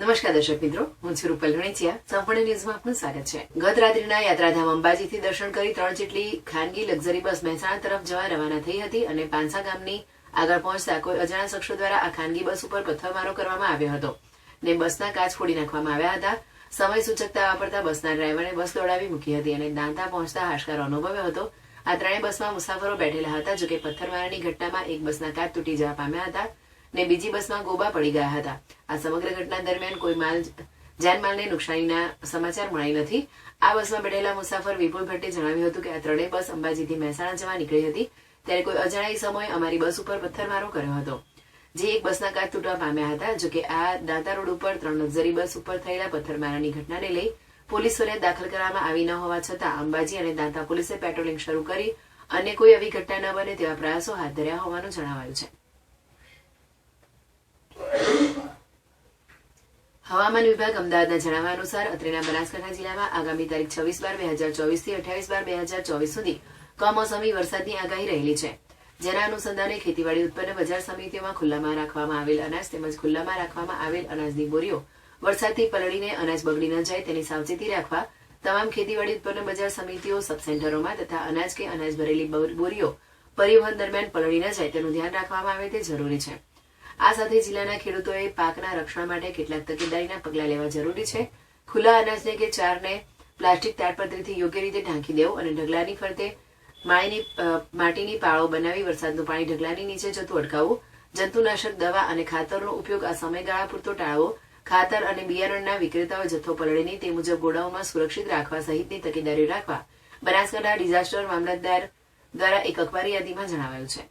નમસ્કાર દર્શક મિત્રો, હું છું રૂપલ રણીચિયા સંપૂર્ણ ન્યૂઝમાં આપનું સ્વાગત છે. ગત રાત્રિના યાત્રાધામ અંબાજીથી દર્શન કરી ત્રણ જેટલી ખાનગી લક્ઝરી બસ મહેસાણા તરફ જવા રવાના થઈ હતી અને પાંસા ગામની આગળ પહોંચતા કોઈ અજાણા શખ્સો દ્વારા આ ખાનગી બસ ઉપર પથ્થરમારો કરવામાં આવ્યો હતો. ને બસના કાચ ફોડી નાખવામાં આવ્યા હતા. સમય સૂચકતા વાપરતા બસના ડ્રાઈવરે બસ દોડાવી મૂકી હતી અને દાંતા પહોંચતા હાશકારો અનુભવ્યો હતો. આ ત્રણેય બસમાં મુસાફરો બેઠેલા હતા, જોકે પથ્થરમારાની ઘટનામાં એક બસના કાચ તૂટી જવા પામ્યા હતા ને બીજી બસમાં ગોબા પડી ગયા હતા. આ સમગ્ર ઘટના દરમિયાન કોઈ માલ જાનમાલને નુકસાનીના સમાચાર મળી નથી. આ બસમાં બેઠેલા મુસાફર વિપુલ ભટ્ટે જણાવ્યું હતું કે આ ત્રણેય બસ અંબાજીથી મહેસાણા જવા નીકળી હતી. ત્યારે કોઈ અજાણાઈ સમયે અમારી બસ ઉપર પથ્થરમારો કર્યો હતો. જે એક બસના કાચ તૂટવા પામ્યા હતા જોકે આ દાંતા રોડ ઉપર ત્રણ લક્ઝરી બસ ઉપર થયેલા પથ્થરમારાની ઘટનાને લઈ પોલીસ ફરિયાદ દાખલ કરવામાં આવી ન હોવા છતાં અંબાજી અને દાંતા પોલીસે પેટ્રોલિંગ શરૂ કરી અને કોઈ આવી ઘટના ન બને તેવા પ્રયાસો હાથ ધર્યા હોવાનું જણાવાયું છે. હવામાન વિભાગ અમદાવાદના જણાવ્યા અનુસાર અત્રેના બનાસકાંઠા જિલ્લામાં આગામી તારીખ છવ્વીસ બાર, બે હજાર ચોવીસથી અઠ્યાવીસ બાર, બે હજાર ચોવીસ સુધી કમોસમી વરસાદની આગાહી રહેલી છે. જેના અનુસંધાને ખેતીવાડી ઉત્પન્ન બજાર સમિતિઓમાં ખુલ્લામાં રાખવામાં આવેલ અનાજ તેમજ ખુલ્લામાં રાખવામાં આવેલ અનાજની બોરીઓ વરસાદથી પલળીને અનાજ બગડી ન જાય તેની સાવચેતી રાખવા તમામ ખેતીવાડી ઉત્પન્ન બજાર સમિતિઓ, સબસેન્ટરોમાં તથા અનાજ કે અનાજ ભરેલી બોરીઓ પરિવહન દરમિયાન પલળી ન જાય તેનું ધ્યાન રાખવામાં આવે તે જરૂરી છે. આ સાથે જિલ્લાના ખેડૂતોએ પાકના રક્ષણ માટે કેટલાક તકેદારીના પગલાં લેવા જરૂરી છે. ખુલ્લા અનાજને કે ચારને પ્લાસ્ટિક તાડપત્રીથી યોગ્ય રીતે ઢાંકી દેવું અને ઢગલાની ફરતે માળીની માટીની પાળો બનાવી વરસાદનું પાણી ઢગલાની નીચે જતું અટકાવવું, જંતુનાશક દવા અને ખાતરનો ઉપયોગ આ સમયગાળા પૂરતો ટાળવો, ખાતર અને બિયારણના વિક્રેતાઓ જથ્થો પલળે નહીં તે મુજબ ગોડાઉનમાં સુરક્ષિત રાખવા સહિતની તકેદારી રાખવા બનાસકાંઠા ડિઝાસ્ટર મામલતદાર દ્વારા એક અખબારી યાદીમાં જણાવાયું છે.